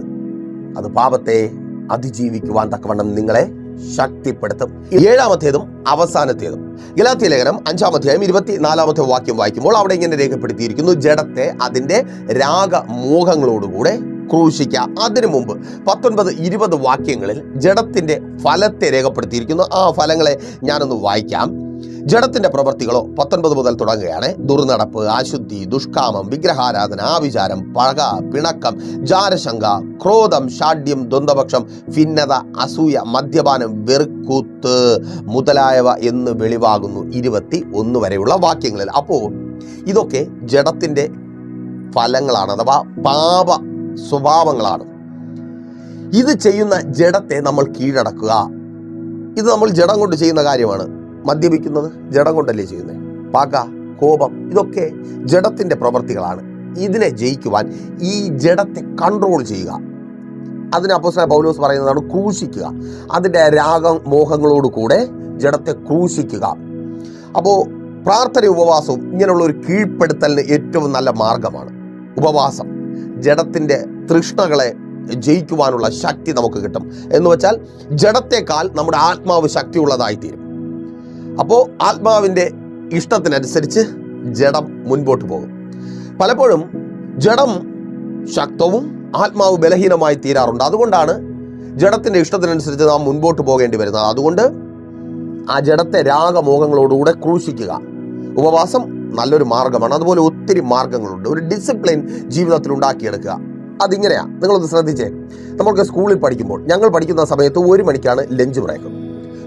അത് പാപത്തെ അതിജീവിക്കുവാൻ തക്കവണ്ണം നിങ്ങളെ ശക്തിപ്പെടുത്തും. ഏഴാമത്തേതും അവസാനത്തേതും. ഗലാത്തി ലേഖനം അഞ്ചാം അധ്യായം ഇരുപത്തിനാലാമത്തെ വാക്യം വായിക്കുമ്പോൾ അവിടെ ഇങ്ങനെ രേഖപ്പെടുത്തിയിരിക്കുന്നു ജഡത്തെ അതിന്റെ രാഗമോഹങ്ങളോടുകൂടെ ക്രൂശിക്കുക അതിനു മുമ്പ് പത്തൊൻപത് ഇരുപത് വാക്യങ്ങളിൽ ജഡത്തിന്റെ ഫലത്തെ രേഖപ്പെടുത്തിയിരിക്കുന്നു. ആ ഫലങ്ങളെ ഞാനൊന്ന് വായിക്കാം. ജഡത്തിന്റെ പ്രവർത്തികളോ പത്തൊൻപത് മുതൽ തുടങ്ങുകയാണ്. ദുർനടപ്പ് അശുദ്ധി ദുഷ്കാമം വിഗ്രഹാരാധന ആവിചാരം പഴക പിണക്കം ജാരശങ്ക ക്രോധം ഷാഢ്യം ദ്വന്ദ്പക്ഷം ഭിന്നത അസൂയ മദ്യപാനം വെറുക്കൂത്ത് മുതലായവ എന്ന് വെളിവാകുന്നു ഇരുപത്തി ഒന്ന് വരെയുള്ള വാക്യങ്ങളിൽ. അപ്പോൾ ഇതൊക്കെ ജഡത്തിന്റെ ഫലങ്ങളാണ് അഥവാ പാപ സ്വഭാവങ്ങളാണ്. ഇത് ചെയ്യുന്ന ജഡത്തെ നമ്മൾ കീഴടക്കുക. ഇത് നമ്മൾ ജഡം കൊണ്ട് ചെയ്യുന്ന കാര്യമാണ്. മദ്യപിക്കുന്നത് ജഡം കൊണ്ടല്ലേ ചെയ്യുന്നത് പക കോപം ഇതൊക്കെ ജഡത്തിന്റെ പ്രവൃത്തികളാണ് ഇതിനെ ജയിക്കുവാൻ ഈ ജഡത്തെ കൺട്രോൾ ചെയ്യുക. അതിന് പൗലോസ് പറയുന്നതാണ് ക്രൂശിക്കുക. അതിന്റെ രാഗം മോഹങ്ങളോട് കൂടെ ജഡത്തെ ക്രൂശിക്കുക. അപ്പോൾ പ്രാർത്ഥന ഉപവാസവും ഇങ്ങനെയുള്ള ഒരു കീഴ്പ്പെടുത്തലിന് ഏറ്റവും നല്ല മാർഗമാണ് ഉപവാസം. ജഡത്തിന്റെ തൃഷ്ണകളെ ജയിക്കുവാനുള്ള ശക്തി നമുക്ക് കിട്ടും. എന്ന് വെച്ചാൽ ജഡത്തെക്കാൾ നമ്മുടെ ആത്മാവ് ശക്തിയുള്ളതായിത്തീരും. അപ്പോൾ ആത്മാവിന്റെ ഇഷ്ടത്തിനനുസരിച്ച് ജഡം മുൻപോട്ട് പോകും. പലപ്പോഴും ജഡം ശക്തവും ആത്മാവ് ബലഹീനമായി തീരാറുണ്ട്. അതുകൊണ്ടാണ് ജഡത്തിന്റെ ഇഷ്ടത്തിനനുസരിച്ച് നാം മുൻപോട്ട് പോകേണ്ടി വരുന്നത്. അതുകൊണ്ട് ആ ജഡത്തെ രാഗമോഹങ്ങളോടുകൂടെ ക്രൂശിക്കുക ഉപവാസം നല്ലൊരു മാർഗമാണ്. അതുപോലെ ഒത്തിരി മാർഗങ്ങളുണ്ട്. ഒരു ഡിസിപ്ലിൻ ജീവിതത്തിൽ ഉണ്ടാക്കിയെടുക്കുക. അതിങ്ങനെയാണ് നിങ്ങളൊന്ന് ശ്രദ്ധിച്ചേ. നമ്മൾക്ക് സ്കൂളിൽ പഠിക്കുമ്പോൾ ഞങ്ങൾ പഠിക്കുന്ന സമയത്ത് ഒരു മണിക്കാണ് ലഞ്ച് ബ്രേക്ക്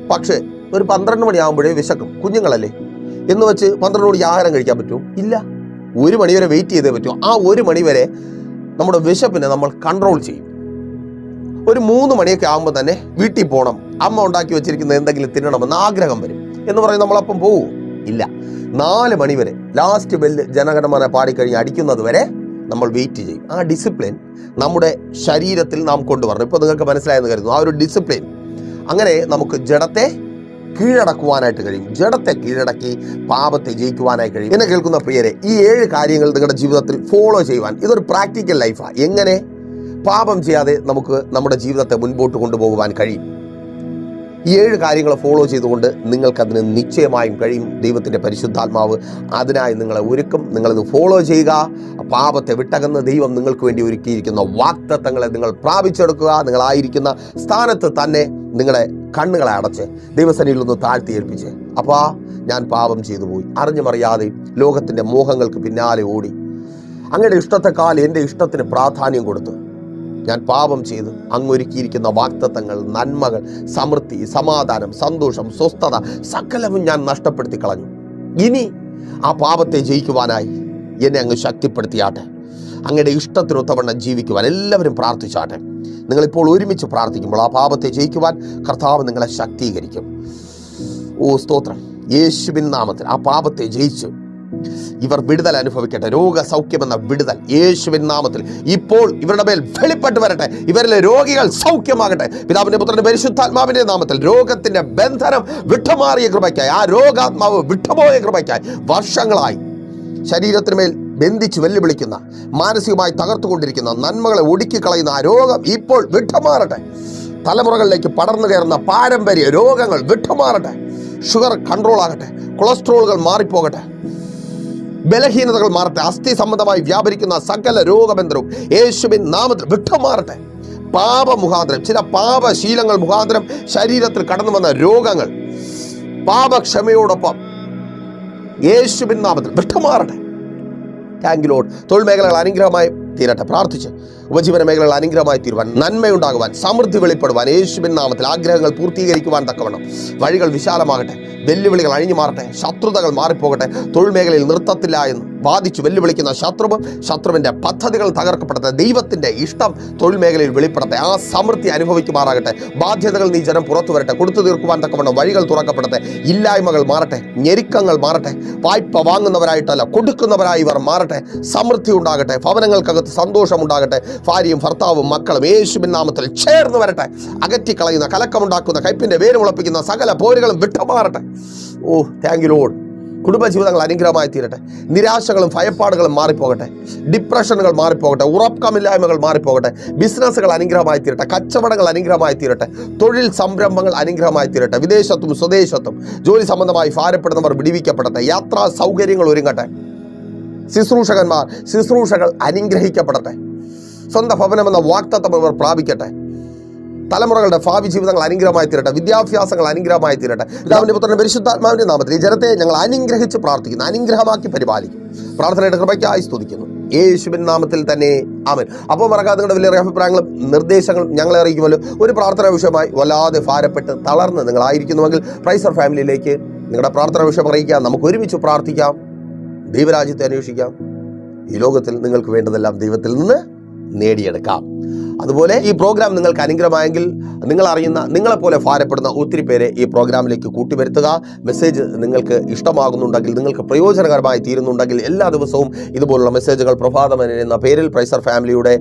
പക്ഷേ ഒരു പന്ത്രണ്ട് മണിയാകുമ്പോഴേ വിശക്കും. കുഞ്ഞുങ്ങളല്ലേ? എന്ന് വെച്ച് പന്ത്രണ്ട് മണിക്ക് ആഹാരം കഴിക്കാൻ പറ്റുമോ? ഇല്ല. ഒരു മണി വരെ വെയിറ്റ് ചെയ്തേ പറ്റൂ. ആ ഒരു മണി വരെ നമ്മുടെ വിശപ്പിനെ നമ്മൾ കൺട്രോൾ ചെയ്യും. ഒരു മൂന്ന് മണിയൊക്കെ ആകുമ്പോൾ തന്നെ വീട്ടിൽ പോകണം അമ്മ ഉണ്ടാക്കി വെച്ചിരിക്കുന്ന എന്തെങ്കിലും തിന്നണമെന്ന് ആഗ്രഹം വരും. എന്ന് പറയും നമ്മളപ്പം പോവും? ഇല്ല. നാല് മണി വരെ ലാസ്റ്റ് ബെല്ല് ജനഗണമന പാടിക്കഴിഞ്ഞ് അടിക്കുന്നത് വരെ നമ്മൾ വെയിറ്റ് ചെയ്യും. ആ ഡിസിപ്ലിൻ നമ്മുടെ ശരീരത്തിൽ നാം കൊണ്ടുവരണം. ഇപ്പോൾ നിങ്ങൾക്ക് മനസ്സിലായെന്ന് കരുതുന്നു. ആ ഒരു ഡിസിപ്ലിൻ അങ്ങനെ നമുക്ക് ജഡത്തെ കീഴടക്കുവാനായിട്ട് കഴിയും. ജഡത്തെ കീഴടക്കി പാപത്തെ ജയിക്കുവാനായി കഴിയും. എന്നെ കേൾക്കുന്ന പ്രിയരെ ഈ ഏഴ് കാര്യങ്ങൾ നിങ്ങളുടെ ജീവിതത്തിൽ ഫോളോ ചെയ്യുവാൻ ഇതൊരു പ്രാക്ടിക്കൽ ലൈഫാണ് എങ്ങനെ? പാപം ചെയ്യാതെ നമുക്ക് നമ്മുടെ ജീവിതത്തെ മുൻപോട്ട് കൊണ്ടുപോകുവാൻ കഴിയും. ഈ ഏഴ് കാര്യങ്ങൾ ഫോളോ ചെയ്തുകൊണ്ട് നിങ്ങൾക്കതിന് നിശ്ചയമായും കഴിയും. ദൈവത്തിന്റെ പരിശുദ്ധാത്മാവ് അതിനായി നിങ്ങളെ ഒരുക്കും. നിങ്ങളിത് ഫോളോ ചെയ്യുക. പാപത്തെ വിട്ടകന്ന് ദൈവം നിങ്ങൾക്ക് വേണ്ടി ഒരുക്കിയിരിക്കുന്ന വാക്തത്വങ്ങളെ നിങ്ങൾ പ്രാപിച്ചെടുക്കുക. നിങ്ങളായിരിക്കുന്ന സ്ഥാനത്ത് തന്നെ നിങ്ങളുടെ കണ്ണുകളെ അടച്ച് ദൈവസനിയിൽ ഒന്ന് താഴ്ത്തി ഏൽപ്പിച്ച് അപ്പാ ഞാൻ പാപം ചെയ്തു പോയി. അറിഞ്ഞുമറിയാതെ ലോകത്തിന്റെ മോഹങ്ങൾക്ക് പിന്നാലെ ഓടി. അങ്ങയുടെ ഇഷ്ടത്തെക്കാൾ എന്റെ ഇഷ്ടത്തിന് പ്രാധാന്യം കൊടുത്തു. ഞാൻ പാപം ചെയ്ത് അങ്ങൊരുക്കിയിരിക്കുന്ന വാക്തത്വങ്ങൾ നന്മകൾ സമൃദ്ധി സമാധാനം സന്തോഷം സ്വസ്ഥത സകലവും ഞാൻ നഷ്ടപ്പെടുത്തി കളഞ്ഞു ഇനി ആ പാപത്തെ ജയിക്കുവാനായി എന്നെ അങ്ങ് ശക്തിപ്പെടുത്തിയാട്ടെ. അങ്ങയുടെ ഇഷ്ടത്തിനൊത്തവണ്ണം ജീവിക്കുവാൻ എല്ലാവരും പ്രാർത്ഥിച്ചാട്ടെ. നിങ്ങളിപ്പോൾ ഒരുമിച്ച് പ്രാർത്ഥിക്കുമ്പോൾ ആ പാപത്തെ ജയിക്കുവാൻ കർത്താവ് നിങ്ങളെ ശക്തീകരിക്കും. ഓ സ്തോത്രം. യേശുവിൻ നാമത്തിൽ ആ പാപത്തെ ജയിച്ചു ഇവർ വിടുതൽ അനുഭവിക്കട്ടെ. രോഗസൗഖ്യമെന്ന വിടുതൽ യേശുവിൻ നാമത്തിൽ ഇപ്പോൾ ഇവരുടെ മേൽ വെളിപ്പെട്ട് വരട്ടെ. ഇവരിലെ രോഗികൾ സൗഖ്യമാകട്ടെ. പിതാവിന്റെ പുത്രന്റെ പരിശുദ്ധാത്മാവിന്റെ നാമത്തിൽ രോഗത്തിന്റെ ബന്ധനം വിട്ടുമാറിയ കൃപയ്ക്കായി ആ രോഗാത്മാവ് വിട്ടുപോയ കൃപയ്ക്കായി വർഷങ്ങളായി ശരീരത്തിന് മേൽ ബന്ധിച്ച് വെല്ലുവിളിക്കുന്ന മാനസികമായി തകർത്തുകൊണ്ടിരിക്കുന്ന നന്മകളെ ഒടുക്കിക്കളയുന്ന ആ രോഗം ഇപ്പോൾ വിട്ടുമാറട്ടെ. തലമുറകളിലേക്ക് പടർന്നു കയറുന്ന പാരമ്പര്യ രോഗങ്ങൾ വിട്ടുമാറട്ടെ. ഷുഗർ കൺട്രോൾ ആകട്ടെ. കൊളസ്ട്രോളുകൾ മാറിപ്പോകട്ടെ. ബലഹീനതകൾ മാറട്ടെ. അസ്ഥി സംബന്ധമായി വ്യാപരിക്കുന്ന സകല രോഗബന്ധവും യേശുവിൻ നാമത്തിൽ വിട്ടുമാറട്ടെ. പാപ മുഖാന്തരം ചില പാപശീലങ്ങൾ മുഖാന്തരം ശരീരത്തിൽ കടന്നു വന്ന രോഗങ്ങൾ പാപക്ഷമയോടൊപ്പം യേശുവിൻ നാമത്തിൽ വിട്ടുമാറട്ടെ. താങ്ക് ലോഡ് തൊഴിൽ മേഖലകൾ അനുഗ്രഹമായി തീരട്ടെ. പ്രാർത്ഥിച്ച് ഉപജീവന മേഖലകൾ അനുഗ്രഹമായി തീരുവാൻ നന്മയുണ്ടാകുവാൻ സമൃദ്ധി വെളിപ്പെടുവാൻ യേശുവിൻ നാമത്തിൽ ആഗ്രഹങ്ങൾ പൂർത്തീകരിക്കുവാൻ തക്കവണ്ണം. വഴികൾ വിശാലമാകട്ടെ. വെല്ലുവിളികൾ അഴിഞ്ഞു മാറട്ടെ ശത്രുതകൾ മാറിപ്പോകട്ടെ. തൊഴിൽ മേഖലയിൽ നിർത്തത്തില്ല എന്ന് ബാധിച്ചു വെല്ലുവിളിക്കുന്ന ശത്രുവും ശത്രുവിന്റെ പദ്ധതികൾ തകർക്കപ്പെടട്ടെ ദൈവത്തിന്റെ ഇഷ്ടം തൊഴിൽ മേഖലയിൽ വെളിപ്പെടട്ടെ ആ സമൃദ്ധി അനുഭവിക്കുമാറാകട്ടെ ബാധ്യതകൾ നീ ജനം പുറത്തു വരട്ടെ കൊടുത്തു തീർക്കുവാൻ തക്കവണ്ണം വഴികൾ തുറക്കപ്പെടട്ടെ ഇല്ലായ്മകൾ മാറട്ടെ ഞെരുക്കങ്ങൾ മാറട്ടെ വായ്പ വാങ്ങുന്നവരായിട്ടല്ല കൊടുക്കുന്നവരായി ഇവർ മാറട്ടെ സമൃദ്ധി ഉണ്ടാകട്ടെ ഭവനങ്ങൾക്കകത്ത് സന്തോഷമുണ്ടാകട്ടെ ഭാര്യയും ഭർത്താവും മക്കളും യേശുവിൻ നാമത്തിൽ ചേർന്ന് വരട്ടെ അകറ്റിക്കളയുന്ന കലക്കമുണ്ടാക്കുന്ന കയ്പിന്റെ വേര് മുളപ്പിക്കുന്ന സകല പോരുകളും വിട്ടുമാറട്ടെ. ഓ താങ്ക് യു ലോഡ് കുടുംബജീവിതങ്ങൾ അനുഗ്രഹമായി തീരട്ടെ. നിരാശകളും ഭയപ്പാടുകളും മാറിപ്പോകട്ടെ. ഡിപ്രഷനുകൾ മാറിപ്പോകട്ടെ. ഉറക്കമില്ലായ്മകൾ മാറിപ്പോകട്ടെ. ബിസിനസ്സുകൾ അനുഗ്രഹമായി തീരട്ടെ. കച്ചവടങ്ങൾ അനുഗ്രഹമായി തീരട്ടെ. തൊഴിൽ സംരംഭങ്ങൾ അനുഗ്രഹമായി തീരട്ടെ. വിദേശത്തും സ്വദേശത്തും ജോലി സംബന്ധമായി ഭാരപ്പെടുന്നവർ വിടിവിക്കപ്പെടട്ടെ. യാത്രാ സൗകര്യങ്ങൾ ഒരുങ്ങട്ടെ. ശുശ്രൂഷകന്മാർ ശുശ്രൂഷകൾ അനുഗ്രഹിക്കപ്പെടട്ടെ. സ്വന്തം ഭവനമെന്ന വാക്തത്വം ഇവർ പ്രാപിക്കട്ടെ. തലമുറകളുടെ ഭാവി ജീവിതങ്ങൾ അനുഗ്രഹമായി തീരട്ടെ വിദ്യാഭ്യാസങ്ങൾ അനുഗ്രഹമായി തീരട്ടെ. രാമന്റെ പുത്രന്റെ പരിശുദ്ധാത്മാവിന്റെ നാമത്തിൽ ഈ ജനത്തെ ഞങ്ങൾ അനുഗ്രഹിച്ച് പ്രാർത്ഥിക്കുന്നു അനുഗ്രഹമാക്കി പരിപാലിക്കും. പ്രാർത്ഥനയുടെ കൃപയ്ക്കായി സ്തുതിക്കുന്നു. യേശുവിൻ നാമത്തിൽ തന്നെ ആമൻ. അപ്പോൾ മറക്കാതെ നിങ്ങളുടെ വലിയ അഭിപ്രായങ്ങളും നിർദ്ദേശങ്ങളും ഞങ്ങളെ അറിയിക്കുമല്ലോ. ഒരു പ്രാർത്ഥന വിഷയമായി വല്ലാതെ ഭാരപ്പെട്ട് തളർന്ന് നിങ്ങളായിരിക്കുന്നുവെങ്കിൽ പ്രൈസർ ഫാമിലിയിലേക്ക് നിങ്ങളുടെ പ്രാർത്ഥന വിഷയം അറിയിക്കാം. നമുക്ക് ഒരുമിച്ച് പ്രാർത്ഥിക്കാം. ദൈവരാജ്യത്തെ അന്വേഷിക്കാം. ഈ ലോകത്തിൽ നിങ്ങൾക്ക് വേണ്ടതെല്ലാം ദൈവത്തിൽ നിന്ന് നേടിയെടുക്കാം. അതുപോലെ ഈ പ്രോഗ്രാം നിങ്ങൾക്ക് അനുഗ്രഹമായെങ്കിൽ നിങ്ങൾ അറിയുന്ന നിങ്ങളെപ്പോലെ ഭാരപ്പെടുന്ന ഒത്തിരി പേരെ ഈ പ്രോഗ്രാമിലേക്ക് കൂട്ടിവരുത്തുക. മെസ്സേജ് നിങ്ങൾക്ക് ഇഷ്ടമാകുന്നുണ്ടെങ്കിൽ നിങ്ങൾക്ക് പ്രയോജനകരമായി തീരുന്നുണ്ടെങ്കിൽ എല്ലാ ദിവസവും ഇതുപോലുള്ള മെസ്സേജുകൾ പ്രഭാതമൻ എന്ന പേരിൽ പ്രൈസർ ഫാമിലിയുടെ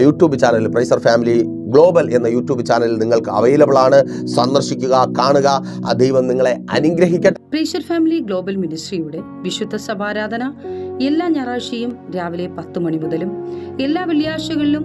YouTube channel praiser family global എന്ന യൂട്യൂബ് ചാനലിൽ നിങ്ങൾക്ക് അവൈലബിൾ ആണ്. സന്ദർശിക്കുക കാണുക. ദൈവം നിങ്ങളെ അനുഗ്രഹിക്കട്ടെ. പ്രൈസർ ഫാമിലി ഗ്ലോബൽ മിനിസ്ട്രിയുടെ വിശുദ്ധ സഭാരാധന എല്ലാ ഞായറാഴ്ചയും രാവിലെ പത്ത് മണി മുതലും എല്ലാ വെള്ളിയാഴ്ചകളിലും